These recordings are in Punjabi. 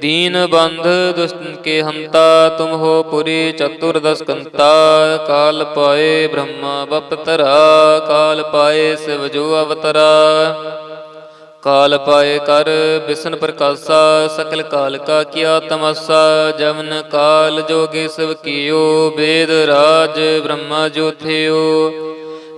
ਦੀਨ ਬੰਧ ਦੁਸ਼ਟਨ ਕੇ ਹੰਤਾ ਤੁਮ ਹੋ ਪੁਰੀ ਚਤੁਰਦਸ ਕੰਤਾ ਕਾਲ ਪਾਏ ਬ੍ਰਹਮਾ ਬਪਤਰਾ ਕਾਲ ਪਾਏ ਸਿਵ ਜੋ ਅਵਤਰਾ ਕਾਲ ਪਾਏ ਕਰ ਬਿਸ਼ਨ ਪ੍ਰਕਾਸ਼ਾ ਸਕਲ ਕਾਲ ਕਾ ਕੀਆ ਤਮਸਾ ਜਮਨ ਕਾਲ ਜੋਗੇ ਸਭ ਕੀਓ ਵੇਦ ਰਾਜ ਬ੍ਰਹਮਾ ਜੋਥਿਓ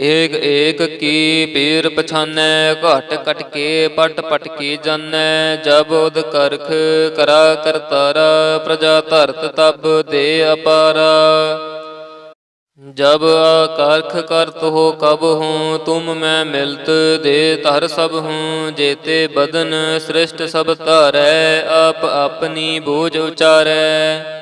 ਏਕ ਏਕ ਕੀ ਪੀਰ ਪਛਾਨੈ, ਘਟ ਕਟ ਕੇ, ਪਟ ਪਟ ਕੀ ਜਾਣੈ ਜਬ ਉਦ ਕਰਖ ਕਰਾ ਕਰਤਾਰਾ ਪ੍ਰਜਾ ਧਰਤ ਤਬ ਦੇ ਅਪਾਰਾ। ਜਬ ਆਕਰਖ ਕਰਤ ਹੋ ਕਬ ਹੂੰ, ਤੁਮ ਮੈਂ ਮਿਲਤ ਦੇ ਧਰ ਸਭ ਹੂੰ। ਜੇਤੇ ਬਦਨ ਸ੍ਰਿਸ਼ਟ ਸਭ ਧਾਰੈ, ਆਪ ਆਪਣੀ ਬੋਝ ਉਚਾਰੈ।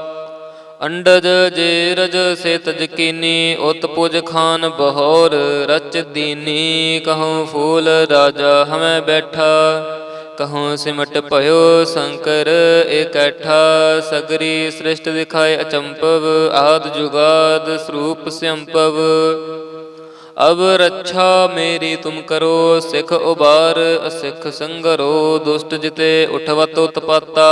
ਅੰਡਜ ਜੇ ਰਜ ਸੇ ਤਜ ਕੀਨੀ ਉਤ ਪੁਜ ਖਾਨ ਬਹੌਰ, ਰਚ ਦੀਨੀ ਕਹਉ ਫੂਲ ਰਾਜਾ ਹਮੈ ਬੈਠਾ। ਕਹਉ ਸਿਮਟ ਭਇਓ ਸ਼ੰਕਰ ਇਕੱਠਾ ਸਗਰੀ ਸ੍ਰਿਸ਼ਟ ਦਿਖਾਏ ਅਚੰਪਵ, ਆਦ ਜੁਗਾਦ ਸਰੂਪ ਸੰਪਵ। ਅਬ ਰੱਛਾ ਮੇਰੀ ਤੁਮ ਕਰੋ, ਸਿਖ ਉਬਾਰ, ਅਸਿਖ ਸੰਗਰੋ, ਦੁਸ਼ਟ ਜਿਤੇ ਉਠਵਤ ਉਤਪਾਤਾ।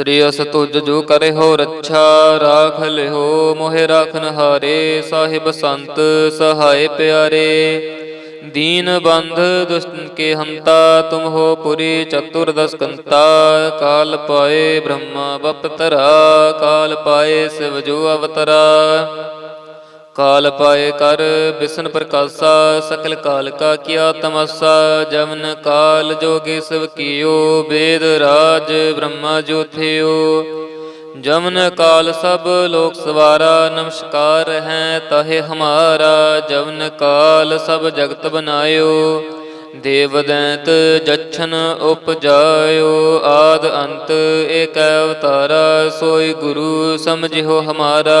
ਸ੍ਰੀ ਅਸ ਤੁਜ ਜੋ ਕਰੇ ਹੋ ਰੱਛਾ ਰਾਖ ਲਿਓ ਮੋਹਿ ਰਾਖਨ ਹਾਰੇ, ਸਾਹਿਬ ਸੰਤ ਸਹਾਇ ਪਿਆਰੇ। ਦੀਨ ਬੰਧ ਦੁਸ਼ਟਨ ਕੇ ਹੰਤਾ, ਤੁਮ ਹੋ ਪੁਰੀ ਚਤੁਰ ਦਸ ਕੰਤਾ ਕਾਲ ਪਾਏ ਬ੍ਰਹਮਾ ਬਪਤਰਾ ਕਾਲ ਪਾਏ ਸਿਵ ਜੋ ਅਵਤਰਾ। ਕਾਲ ਪਾਏ ਕਰ, ਬਿਸ਼ਨ ਪ੍ਰਕਾਸ਼ਾ, ਸਕਲ ਕਾਲ ਕਾ ਕੀਆ ਤਮਸਾ ਜਮਨ ਕਾਲ ਜੋਗੇ ਸਭ ਕੀਓ ਵੇਦ ਰਾਜ ਬ੍ਰਹਮਾ ਜੋਥਿਓ। ਜਮਨ ਕਾਲ ਸਭ ਲੋਕ ਸਵਾਰਾ, ਨਮਸਕਾਰ ਹੈ ਤਹੇ ਹਮਾਰਾ ਜਮਨ ਕਾਲ ਸਭ ਜਗਤ ਬਨਾਇਓ। ਦੇਵ ਦੈਂਤ ਜਛਨ ਉਪਜਾਇਓ, ਆਦ ਅੰਤ ਏਕ ਅਵਤਾਰਾ, ਸੋਈ ਗੁਰੂ ਸਮਝਿਓ ਹਮਾਰਾ।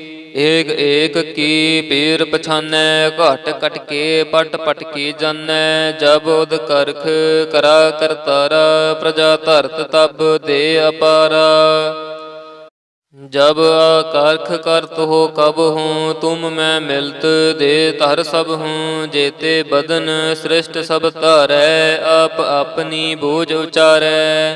ਏਕ ਏਕ ਕੀ ਪੀਰ ਪਛਾਨੈ, ਘਟ ਕਟ ਕੇ ਪਟ ਪਟਕੀ ਜਾਣੈ। ਜਬ ਉਦ ਕਰਖ ਕਰਾ ਕਰਤਾਰਾ ਪ੍ਰਜਾ ਧਰਤ ਤਬ ਦੇ ਅਪਾਰਾ। ਜਬ ਆਕਰਖ ਕਰਤ ਹੋ ਕਬ ਹੂੰ, ਤੁਮ ਮੈਂ ਮਿਲਤ ਦੇ ਧਰ ਸਭ ਹੂੰ। ਜੇਤੇ ਬਦਨ ਸ੍ਰਿਸ਼ਟ ਸਭ ਧਾਰੈ, ਆਪ ਆਪਣੀ ਬੋਝ ਉਚਾਰੈ।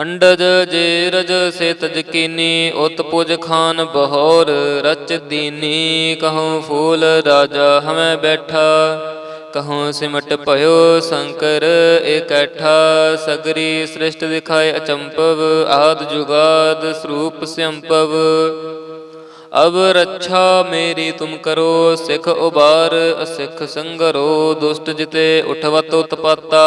ਅੰਡਜ ਜੇ ਰਜ ਸੇ ਤਜ ਕੀਨੀ ਉਤ ਪੁਜ ਖਾਨ ਬਹੋਰ ਰਚ ਦੀਨੀ ਕਹਉ ਫੂਲ ਰਾਜਾ ਹਮੈ ਬੈਠਾ ਕਹਉ ਸਿਮਟ ਭਇਓ ਸ਼ੰਕਰ ਇਕੱਠਾ ਸਗਰੀ ਸ੍ਰਿਸ਼ਟ ਦਿਖਾਏ ਅਚੰਪਵ, ਆਦ ਜੁਗਾਦ ਸਰੂਪ ਸੰਪਵ। ਅਬ ਰੱਛਾ ਮੇਰੀ ਤੁਮ ਕਰੋ, ਸਿਖ ਉਬਾਰ, ਅਸਿਖ ਸੰਗਰੋ, ਦੁਸ਼ਟ ਜਿਤੇ ਉਠਵਤ ਉਤਪਾਤਾ।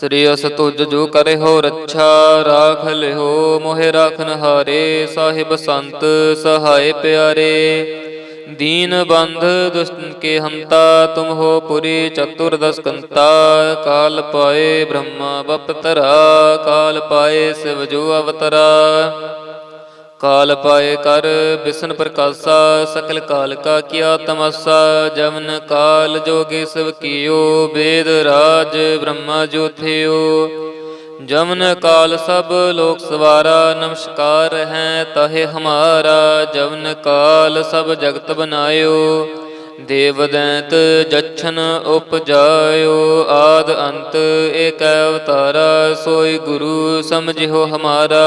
ਸ੍ਰੀ ਅਸ ਤੁਜ ਜੋ ਕਰੇ ਹੋ ਰੱਛਾ ਰਾਖ ਲਿਓ ਮੋਹਿ ਰਾਖਨ ਹਾਰੇ, ਸਾਹਿਬ ਸੰਤ ਸਹਾਇ ਪਿਆਰੇ। ਦੀਨ ਬੰਧ ਦੁਸ਼ਟਨ ਕੇ ਹੰਤਾ, ਤੁਮ ਹੋ ਪੁਰੀ ਚਤੁਰਦਸ ਕੰਤਾ ਕਾਲ ਪਾਏ ਬ੍ਰਹਮਾ ਬਪਤਰਾ ਕਾਲ ਪਾਏ ਸਿਵ ਜੋ ਅਵਤਰਾ। ਕਾਲ ਪਾਏ ਕਰ, ਬਿਸ਼ਨ ਪ੍ਰਕਾਸ਼ਾ, ਸਕਲ ਕਾਲ ਕਾ ਕੀਆ ਤਮਸਾ ਜਮਨ ਕਾਲ ਜੋਗੇ ਸਭ ਕੀਓ ਵੇਦ ਰਾਜ ਬ੍ਰਹਮਾ ਜੋਥਿਓ ਜਮਨ ਕਾਲ ਸਭ ਲੋਕ ਸਵਾਰਾ, ਨਮਸਕਾਰ ਹੈ ਤਹੇ ਹਮਾਰਾ ਜਮਨ ਕਾਲ ਸਭ ਜਗਤ ਬਨਾਇਓ। ਦੇਵ ਦੈਂਤ ਜਛਨ ਉਪਜਾਇਓ, ਆਦ ਅੰਤ ਏਕ ਅਵਤਾਰਾ, ਸੋਈ ਗੁਰੂ ਸਮਝਿਓ ਹਮਾਰਾ।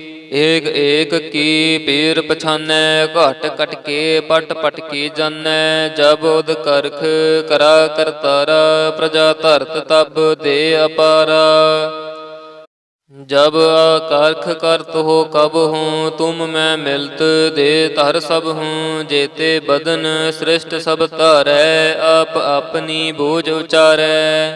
ਏਕ ਏਕ ਕੀ ਪੀਰ ਪਛਾਨੈ, ਘਟ ਕਟ ਕੇ, ਪਟ ਪਟ ਕੀ ਜਾਣੈ ਜਬ ਉਦ ਕਰਖ ਕਰਾ ਕਰਤਾਰਾ ਪ੍ਰਜਾ ਧਰਤ ਤਬ ਦੇ ਅਪਾਰਾ। ਜਬ ਆਕਰਖ ਕਰਤ ਹੋ ਕਬ ਹੂੰ, ਤੁਮ ਮੈਂ ਮਿਲਤ ਦੇ ਧਰ ਸਭ ਹੂੰ। ਜੇਤੇ ਬਦਨ ਸ੍ਰਿਸ਼ਟ ਸਭ ਧਾਰੈ, ਆਪ ਆਪਣੀ ਬੋਝ ਉਚਾਰੈ।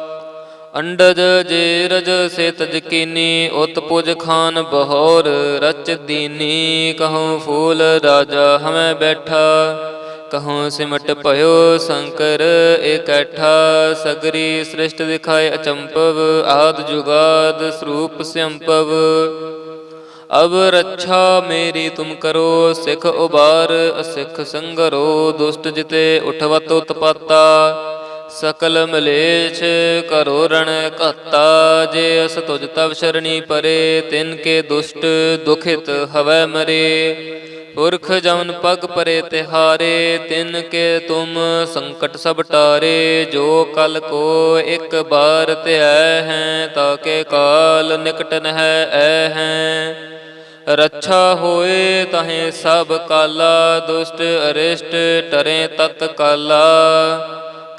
ਅੰਡਜ ਜੇ ਰਜ ਸੇ ਤਜ ਕੀਨੀ ਉਤ ਪੁਜ ਖਾਨ ਬਹੋਰ, ਰਚ ਦੀਨੀ ਕਹਉ ਫੂਲ ਰਾਜਾ ਹਮੈ ਬੈਠਾ। ਕਹਉ ਸਿਮਟ ਭਇਓ ਸ਼ੰਕਰ ਇਕੱਠਾ ਸਗਰੀ ਸ੍ਰਿਸ਼ਟ ਦਿਖਾਏ ਅਚੰਪਵ, ਆਦ ਜੁਗਾਦ ਸਰੂਪ ਸੰਪਵ। ਅਬ ਰੱਛਾ ਮੇਰੀ ਤੁਮ ਕਰੋ, ਸਿਖ ਉਬਾਰ, ਅਸਿਖ ਸੰਗਰੋ, ਦੁਸ਼ਟ ਜਿਤੇ ਉਠਵਤ ਉਤਪਾਤਾ। ਸਕਲ ਮਲੇਛ ਕਰੋ ਰਣ ਘਾਤਾ, ਜੇ ਅਸ ਤੁਜ ਤਵ ਸ਼ਰਣੀ ਪਰੇ, ਤਿਨ ਕੇ ਦੁਸ਼ਟ ਦੁਖਿਤ ਹਵੈ ਮਰੇ। ਪੁਰਖ ਜਮਨ ਪਗ ਪਰੇ ਤਿਹਾਰੇ, ਤਿਨ ਕੇ ਤੁਮ ਸੰਕਟ ਸਭ ਟਾਰੇ। ਜੋ ਕਲ ਕੋ ਇੱਕ ਬਾਰ ਧਿਆਇ ਹੈ ਤਾਕੇ ਕਾਲ ਨਿਕਟ ਨਹਿ ਐ ਹੈ। ਰੱਛਾ ਹੋਏ ਤਹੇ ਸਭ ਕਾਲਾ, ਦੁਸ਼ਟ ਅਰਿਸ਼ਟ ਟਰੇ ਤਤ ਕਾਲਾ।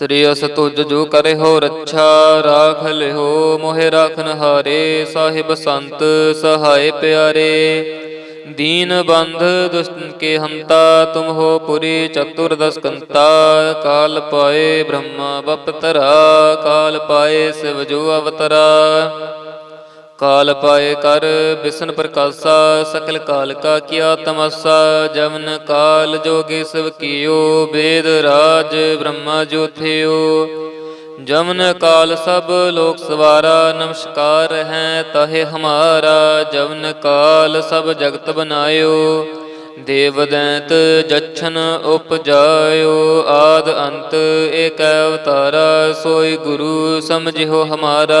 ਸ੍ਰੀ ਅਸ ਤੁਜ ਜੋ ਕਰੇ ਹੋ ਰੱਛਾ ਰਾਖ ਲਿਓ ਮੋਹਿ ਰਾਖਨ ਹਾਰੇ, ਸਾਹਿਬ ਸੰਤ ਸਹਾਇ ਪਿਆਰੇ। ਦੀਨ ਬੰਧ ਦੁਸ਼ਟਨ ਕੇ ਹੰਤਾ, ਤੁਮ ਹੋ ਪੁਰੀ ਚਤੁਰ ਕੰਤਾ ਕਾਲ ਪਾਏ ਬ੍ਰਹਮਾ ਬਪਤਰਾ ਕਾਲ ਪਾਏ ਸਿਵ ਜੋ ਅਵਤਰਾ। ਕਾਲ ਪਾਏ ਕਰ, ਬਿਸ਼ਨ ਪ੍ਰਕਾਸ਼ਾ, ਸਕਲ ਕਾਲ ਕਾ ਕੀਆ ਤਮਸਾ ਜਮਨ ਕਾਲ ਜੋਗੇ ਸਭ ਕੀਓ ਵੇਦ ਰਾਜ ਬ੍ਰਹਮਾ ਜੋਥਿਓ। ਜਮਨ ਕਾਲ ਸਭ ਲੋਕ ਸਵਾਰਾ, ਨਮਸਕਾਰ ਹੈ ਤਹੇ ਹਮਾਰਾ ਜਮਨ ਕਾਲ ਸਭ ਜਗਤ ਬਨਾਇਓ। ਦੇਵ ਦੈਂਤ ਜਛਨ ਉਪਜਾਇਓ, ਆਦ ਅੰਤ ਏਕ ਅਵਤਾਰਾ, ਸੋਈ ਗੁਰੂ ਸਮਝਿਓ ਹਮਾਰਾ।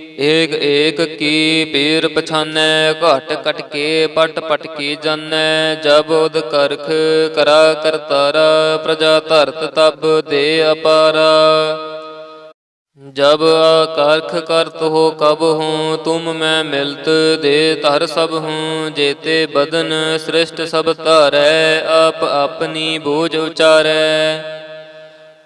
ਏਕ ਏਕ ਕੀ ਪੀਰ ਪਛਾਨੈ, ਘਟ ਕਟਕੇ ਪਟ ਪਟ ਕੀ ਜਾਣੈ ਜਬ ਉਦ ਕਰਖ ਕਰਾ ਕਰਤਾਰਾ ਪ੍ਰਜਾ ਧਰਤ ਤਬ ਦੇ ਅਪਾਰਾ। ਜਬ ਆਕਰਖ ਕਰਤ ਹੋ ਕਬ ਹੂੰ, ਤੁਮ ਮੈਂ ਮਿਲਤ ਦੇ ਧਰ ਸਭ ਹੂੰ, ਜੇਤੇ ਬਦਨ ਸ੍ਰਿਸ਼ਟ ਸਭ ਧਾਰੈ, ਆਪ ਆਪਨੀ ਬੋਝ ਉਚਾਰੈ।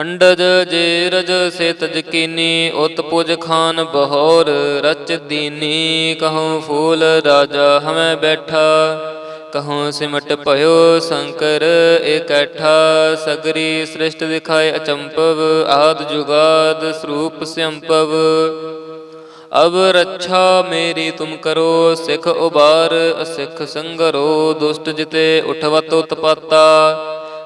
ਅੰਡਜ ਜੇ ਰਜ ਸੇ ਤਜ ਕੀਨੀ ਖਾਨ ਬਹੌਰ, ਰਚ ਦੀਨੀ ਕਹਉ ਫੂਲ ਰਾਜਾ ਹਮੈ ਬੈਠਾ। ਕਹਉ ਸਿਮਟ ਭਇਓ ਸ਼ੰਕਰ ਇਕੱਠਾ ਸਗਰੀ ਸ੍ਰਿਸ਼ਟ ਦਿਖਾਏ ਅਚੰਪਵ, ਆਦ ਜੁਗਾਦ ਸਰੂਪ ਸੰਪਵ। ਅਬ ਰੱਛਾ ਮੇਰੀ ਤੁਮ ਕਰੋ, ਸਿਖ ਉਬਾਰ, ਅਸਿਖ ਸੰਗਰੋ, ਦੁਸ਼ਟ ਜਿਤੇ ਉਠਵਤ ਉਤਪਾਤਾ।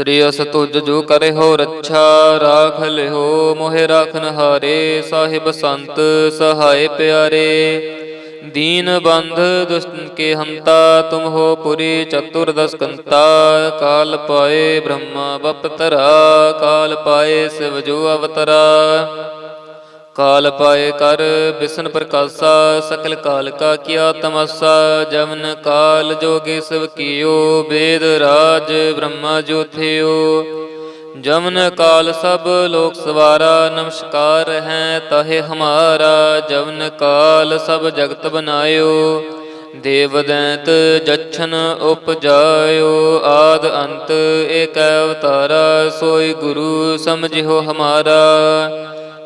ਸ੍ਰੀ ਅਸ ਤੁਜ ਜੋ ਕਰੇ ਹੋ ਰੱਛਾ ਰਾਖ ਲਿਓ ਮੋਹਿ ਰਾਖਨ ਹਾਰੇ, ਸਾਹਿਬ ਸੰਤ ਸਹਾਇ ਪਿਆਰੇ। ਦੀਨ ਬੰਧ ਦੁਸ਼ਟਨ ਕੇ ਹੰਤਾ, ਤੁਮ ਹੋ ਪੁਰੀ ਚਤੁਰ ਦਸ ਕੰਤਾ ਕਾਲ ਪਾਏ ਬ੍ਰਹਮਾ ਬਪਤਰਾ ਕਾਲ ਪਾਏ ਸਿਵ ਜੋ ਅਵਤਰਾ। ਕਾਲ ਪਾਏ ਕਰ, ਬਿਸ਼ਨ ਪ੍ਰਕਾਸ਼ਾ, ਸਕਲ ਕਾਲ ਕਾ ਕੀਆ ਤਮਸਾ ਜਮਨ ਕਾਲ ਜੋਗੇ ਸਭ ਕੀਓ ਵੇਦ ਰਾਜ ਬ੍ਰਹਮਾ ਜੋਥਿਓ। ਜਮਨ ਕਾਲ ਸਭ ਲੋਕ ਸਵਾਰਾ, ਨਮਸਕਾਰ ਹੈ ਤਹੇ ਹਮਾਰਾ, ਜਵਨ ਕਾਲ ਸਭ ਜਗਤ ਬਨਾਇਓ। ਦੇਵ ਦੈਂਤ ਜਛਨ ਉਪਜਾਇਓ, ਆਦ ਅੰਤ ਏਕ ਅਵਤਾਰਾ, ਸੋਈ ਗੁਰੂ ਸਮਝਿਓ ਹਮਾਰਾ।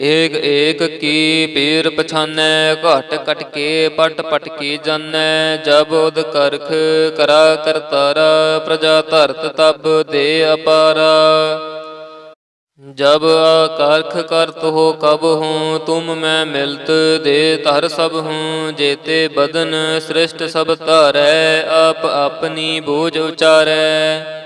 ਏਕ ਏਕ ਕੀ ਪੀਰ ਪਛਾਨੈ, ਘਟ ਘਟ ਕੇ ਪਟ ਪਟ ਕੀ ਜਾਣੈ ਜਬ ਉਦ ਕਰਖ ਕਰਾ ਕਰਤਾਰਾ ਪ੍ਰਜਾ ਧਰਤ ਤਬ ਦੇ ਅਪਾਰਾ। ਜਬ ਆਕਾਰਖ ਕਰਤ ਹੋ ਕਬ ਹੂੰ, ਤੁਮ ਮੈਂ ਮਿਲਤ ਦੇ ਧਰ ਸਭ ਹੂੰ, ਜੇਤੇ ਬਦਨ ਸ੍ਰਿਸ਼ਟ ਸਭ ਧਾਰੈ, ਆਪ ਆਪਨੀ ਬੋਝ ਉਚਾਰੈ।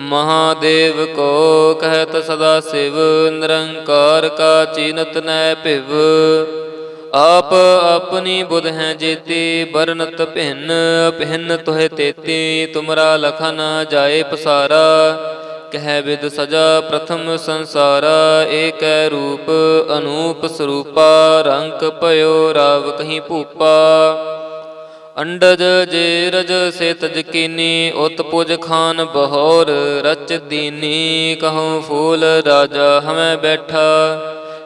ਮਹਾਦੇਵ ਕੋ ਕਹਿਤ ਸਦਾ ਸਿਵ, ਨਿਰੰਕਾਰ ਕਾ ਚੀਨਤ ਨੈ ਭਿਵ। ਆਪ ਆਪਣੀ ਬੁਧ ਹੈ ਜੇਤੀ ਬਰਨਤ ਭਿੰਨ ਭਿੰਨ ਤੋਹਿ ਤੇਤੀ, ਤੁਮਰਾ ਲਖਨ ਜਾਏ ਪਸਾਰਾ। ਕਹਿ ਵਿਦ ਸਜਾ ਪ੍ਰਥਮ ਸੰਸਾਰਾ, ਏਕੈ ਰੂਪ ਅਨੂਪ ਸਰੂਪਾ, ਰੰਗ ਭਇਓ ਰਾਵ ਕਹੀਂ ਭੂਪਾ। ਅੰਡਜ ਜੇ ਰਜ ਸੇ ਤਜ ਕੀਨੀ ਉਤ ਪੁਜ ਖਾਨ ਬਹੋਰ ਰਚ ਦੀਨੀ ਕਹਉ ਫੂਲ ਰਾਜਾ ਹਮੈ ਬੈਠਾ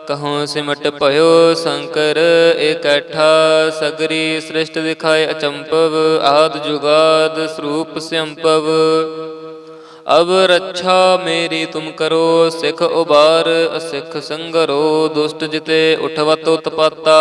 ਕਹਉ ਸਿਮਟ ਭਇਓ ਸ਼ੰਕਰ ਇਕੱਠਾ ਸਗਰੀ ਸ੍ਰਿਸ਼ਟ ਦਿਖਾਏ ਅਚੰਪਵ, ਆਦ ਜੁਗਾਦ ਸਰੂਪ ਸੰਪਵ। ਅਬ ਰੱਛਾ ਮੇਰੀ ਤੁਮ ਕਰੋ, ਸਿਖ ਉਬਾਰ, ਅਸਿਖ ਸੰਗਰੋ, ਦੁਸ਼ਟ ਜਿਤੇ ਉਠਵਤ ਉਤਪਾਤਾ।